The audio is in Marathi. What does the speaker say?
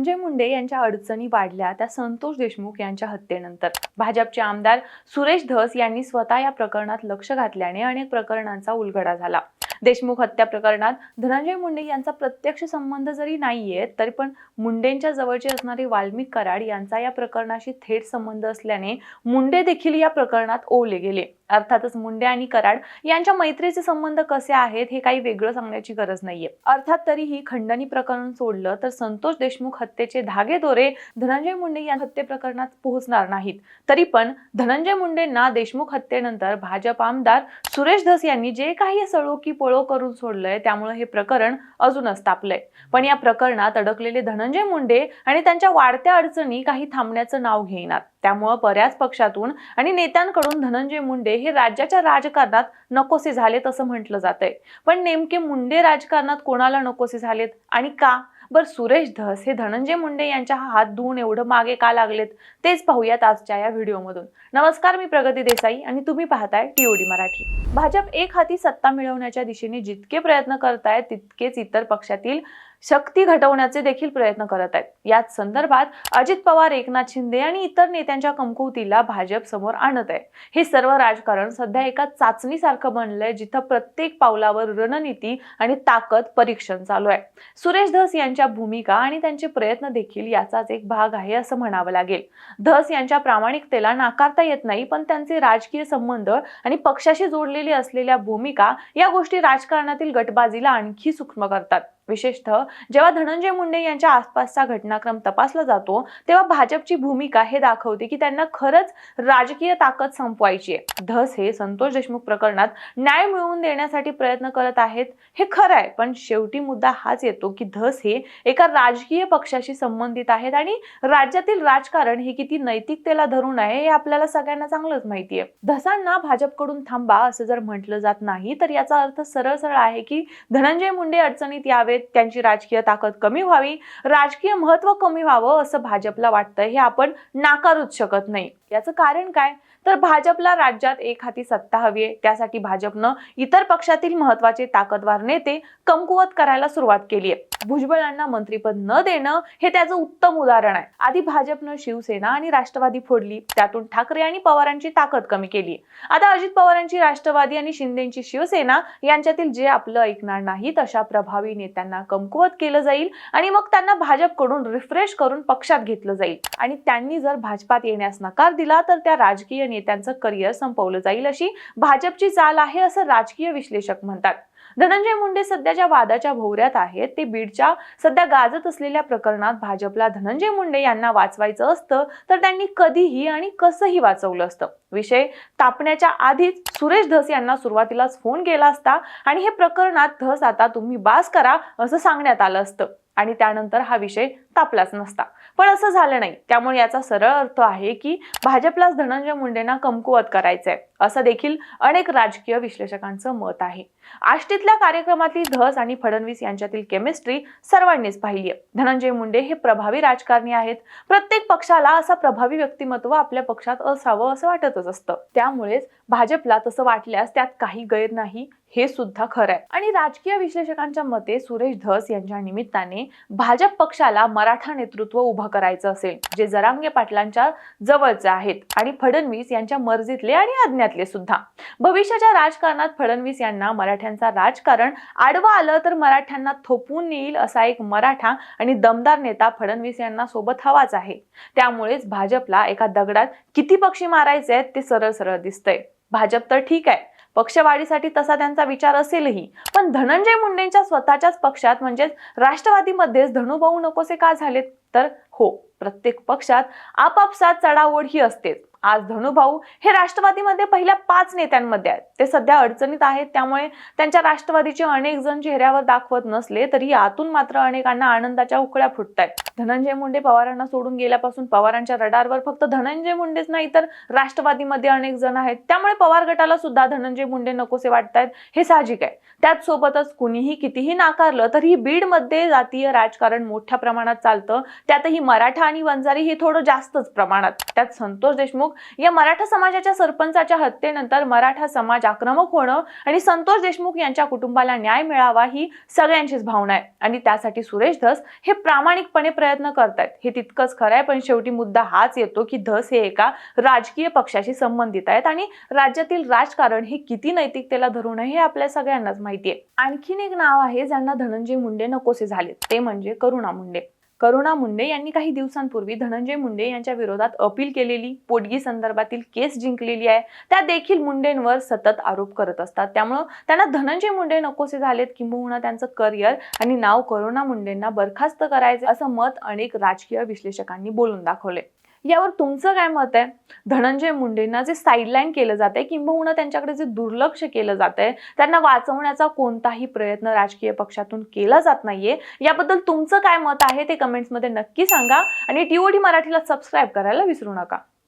धनंजय मुंडे यांच्या अडचणी वाढल्या त्या संतोष देशमुख यांच्या हत्येनंतर. भाजपचे आमदार सुरेश धस यांनी स्वतः या प्रकरणात लक्ष घातल्याने अनेक प्रकरणांचा उलगडा झाला. देशमुख हत्या प्रकरणात. धनंजय मुंडे यांचा प्रत्यक्ष संबंध जरी नाहीये तरी पण मुंडेंच्या जवळचे असणारे वाल्मिक कराड यांचा या प्रकरणाशी थेट संबंध असल्याने मुंडे देखील या प्रकरणात ओवले गेले. अर्थातच मुंडे आणि कराड यांच्या मैत्रीचे संबंध कसे आहेत हे काही वेगळं सांगण्याची गरज नाहीये. अर्थात तरीही खंडणी प्रकरण सोडलं तर संतोष देशमुख हत्येचे धागेदोरे धनंजय मुंडे या हत्ये प्रकरणात पोहोचणार नाहीत. तरी पण धनंजय मुंडेंना देशमुख हत्येनंतर भाजप आमदार सुरेश धस यांनी जे काही सळोकी पोळ पळो करून सोडलंय त्यामुळे हे प्रकरण अजूनच तापलंय. पण या प्रकरणात अडकलेले धनंजय मुंडे आणि त्यांच्या वाढत्या अडचणी काही थांबण्याचं नाव घेईनात. त्यामुळं बऱ्याच पक्षातून आणि नेत्यांकडून धनंजय मुंडे हे राज्याच्या राजकारणात नकोसे झालेत असं म्हटलं जातंय. पण नेमके मुंडे राजकारणात कोणाला नकोसे झालेत आणि का? बर सुरेश धस हे धनंजय मुंडे यांच्या हात धुवून एवढं मागे का लागलेत? तेच पाहूयात आजच्या या व्हिडिओमधून. नमस्कार मी प्रगती देसाई आणि तुम्ही पाहताय टीओडी मराठी. भाजप एक हाती सत्ता मिळवण्याच्या दिशेने जितके प्रयत्न करतायत तितकेच इतर पक्षातील शक्ती घटवण्याचे देखील प्रयत्न करत आहेत. याच संदर्भात अजित पवार एकनाथ शिंदे आणि इतर नेत्यांच्या कमकुवतीला भाजप समोर आणत आहे. हे सर्व राजकारण सध्या एका चाचणीसारखं बनलंय जिथं प्रत्येक पावलावर रणनीती आणि ताकद परीक्षण चालू आहे. सुरेश धस यांच्या भूमिका आणि त्यांचे प्रयत्न देखील याचाच एक भाग आहे असं म्हणावं लागेल. धस यांच्या प्रामाणिकतेला नाकारता येत नाही पण त्यांचे राजकीय संबंध आणि पक्षाशी जोडलेली असलेल्या भूमिका या गोष्टी राजकारणातील गटबाजीला आणखी सूक्ष्म करतात. विशेषतः जेव्हा धनंजय मुंडे यांच्या आसपासचा घटनाक्रम तपासला जातो तेव्हा भाजपची भूमिका हे दाखवते की त्यांना खरंच राजकीय ताकद संपवायची आहे. धस हे संतोष देशमुख प्रकरणात न्याय मिळवून देण्यासाठी प्रयत्न करत आहेत हे खरं आहे. पण शेवटी मुद्दा हाच येतो की धस हे एका राजकीय पक्षाशी संबंधित आहेत आणि राज्यातील राजकारण हे किती नैतिकतेला धरून आहे हे आपल्याला सगळ्यांना चांगलंच माहिती आहे. धसांना भाजपकडून थांबा असं जर म्हटलं जात नाही तर याचा अर्थ सरळ सरळ आहे की धनंजय मुंडे अडचणीत यावेत त्यांची राजकीय ताकद कमी व्हावी राजकीय महत्त्व कमी व्हावं असं भाजपला वाटतं हे आपण नाकारूच शकत नाही. याचं कारण काय? तर भाजपला राज्यात एक हाती सत्ता हवी आहे त्यासाठी भाजपनं इतर पक्षातील महत्त्वाचे ताकदवार नेते कमकुवत करायला सुरुवात केली आहे. भुजबळांना मंत्रीपद न देणं हे त्याचं उत्तम उदाहरण आहे. आधी भाजपनं शिवसेना आणि राष्ट्रवादी फोडली त्यातून ठाकरे आणि पवारांची ताकद कमी केली. आता अजित पवारांची राष्ट्रवादी आणि शिंदेची शिवसेना यांच्यातील जे आपलं ऐकणार नाहीत अशा प्रभावी नेत्यांना त्यांना कमकुवत केलं जाईल आणि मग त्यांना भाजपकडून रिफ्रेश करून पक्षात घेतलं जाईल. आणि त्यांनी जर भाजपात येण्यास नकार दिला तर त्या राजकीय नेत्यांचं करिअर संपवलं जाईल अशी भाजपची चाल आहे असं राजकीय विश्लेषक म्हणतात. धनंजय मुंडे सध्या ज्या वादाच्या भोवऱ्यात आहेत ते बीडच्या सध्या गाजत असलेल्या प्रकरणात भाजपला धनंजय मुंडे यांना वाचवायचं असतं तर त्यांनी कधीही आणि कसंही वाचवलं असतं. विषय तापण्याच्या आधीच सुरेश धस यांना सुरुवातीलाच फोन केला असता आणि हे प्रकरणात धस आता तुम्ही बास करा असं सांगण्यात आलं असतं. आणि त्यानंतर हा विषय तापलाच नसता. पण असं झालं नाही. त्यामुळे याचा सरळ अर्थ आहे की भाजपलाच धनंजय मुंडेंना कमकुवत करायचंय. असं देखील अनेक राजकीय विश्लेषकांचं मत आहे. आष्टीतल्या कार्यक्रमातली धस आणि फडणवीस यांच्यातील केमिस्ट्री सर्वांनीच पाहिली धनंजय मुंडे हे प्रभावी राजकारणी आहेत. प्रत्येक पक्षाला असं प्रभावी व्यक्तिमत्व आपल्या पक्षात असावं असं वाटतच असतं. त्यामुळेच भाजपला तसं वाटल्यास त्यात काही गैर नाही हे सुद्धा खरं आहे आणि राजकीय विश्लेषकांच्या मते सुरेश धस यांच्या निमित्ताने भाजप पक्षाला मराठा नेतृत्व उभं करायचं असेल जे जरांगे पाटलांच्या जवळचे आहेत. आणि फडणवीस यांच्या मर्जीतले आणि अज्ञात अज्ञातले सुद्धा. भविष्याच्या राजकारणात फडणवीस यांना मराठ्यांचा राजकारण आडवं आलं तर मराठ्यांना थोपून येईल असा एक मराठा आणि दमदार नेता फडणवीस यांना सोबत हवाच आहे. त्यामुळेच भाजपला एका दगडात किती पक्षी मारायचे आहेत ते सरळ सरळ दिसतंय. भाजप तर ठीक आहे. पक्षवाढीसाठी तसा त्यांचा विचार असेलही. पण धनंजय मुंडेंच्या स्वतःच्याच पक्षात म्हणजेच राष्ट्रवादीमध्येच धनुभाऊ नकोसे का झालेत? तर हो प्रत्येक पक्षात आपापसात चढाओढ ही असतेच. आज धनुभाऊ हे राष्ट्रवादीमध्ये पहिल्या पाच नेत्यांमध्ये आहेत. ते सध्या अडचणीत आहेत त्यामुळे त्यांच्या राष्ट्रवादीचे अनेक जण चेहऱ्यावर दाखवत नसले तरी यातून मात्र अनेकांना आनंदाच्या उकळ्या फुटत आहेत धनंजय मुंडे पवारांना सोडून गेल्यापासून पवारांच्या रडारवर फक्त धनंजय मुंडेच नाही तर राष्ट्रवादीमध्ये अनेक जण आहेत. त्यामुळे पवार गटाला सुद्धा धनंजय मुंडे नकोसे वाटतायत हे साहजिक आहे. त्याच सोबतच कुणीही कितीही नाकारलं तरी बीडमध्ये जातीय राजकारण मोठ्या प्रमाणात चालतं. त्यातही मराठा आणि वंजारी हे थोडं जास्तच प्रमाणात. त्यात संतोष देशमुख या मराठा समाजाच्या सरपंचाच्या हत्येनंतर मराठा समाज आक्रमक होणं आणि संतोष देशमुख यांच्या कुटुंबाला न्याय मिळावा ही सगळ्यांचीच भावना आहे. आणि त्यासाठी सुरेश धस हे प्रामाणिकपणे प्रयत्न करतायत. हे तितकंच खरं आहे पण शेवटी मुद्दा हाच येतो की धस हे एका राजकीय पक्षाशी संबंधित आहेत आणि राज्यातील राजकारण हे किती नैतिकतेला धरून हे आपल्या सगळ्यांनाच माहिती आहे. आणखीन एक नाव आहे ज्यांना धनंजय मुंडे नकोसे झालेत. ते म्हणजे करुणा मुंडे. करुणा मुंडे यांनी काही दिवसांपूर्वी धनंजय मुंडे यांच्या विरोधात अपील केलेली पोटगी संदर्भातील केस जिंकलेली आहे. त्या देखील मुंडेंवर सतत आरोप करत असतात. त्यामुळं त्यांना धनंजय मुंडे नकोसे झालेत किंबहुना त्यांचं करिअर आणि नाव करुणा मुंडेंना बरखास्त करायचे असं मत अनेक राजकीय विश्लेषकांनी बोलून दाखवले यावर तुमचं काय मत आहे? धनंजय मुंडेंना जे साईडलाईन केलं जात आहे किंबहुना त्यांच्याकडे जे दुर्लक्ष केलं जात आहे त्यांना वाचवण्याचा कोणताही प्रयत्न राजकीय पक्षातून केला जात नाहीये. याबद्दल तुमचं काय मत आहे ते कमेंट्समध्ये नक्की सांगा आणि टीओडी मराठीला सबस्क्राईब करायला विसरू नका.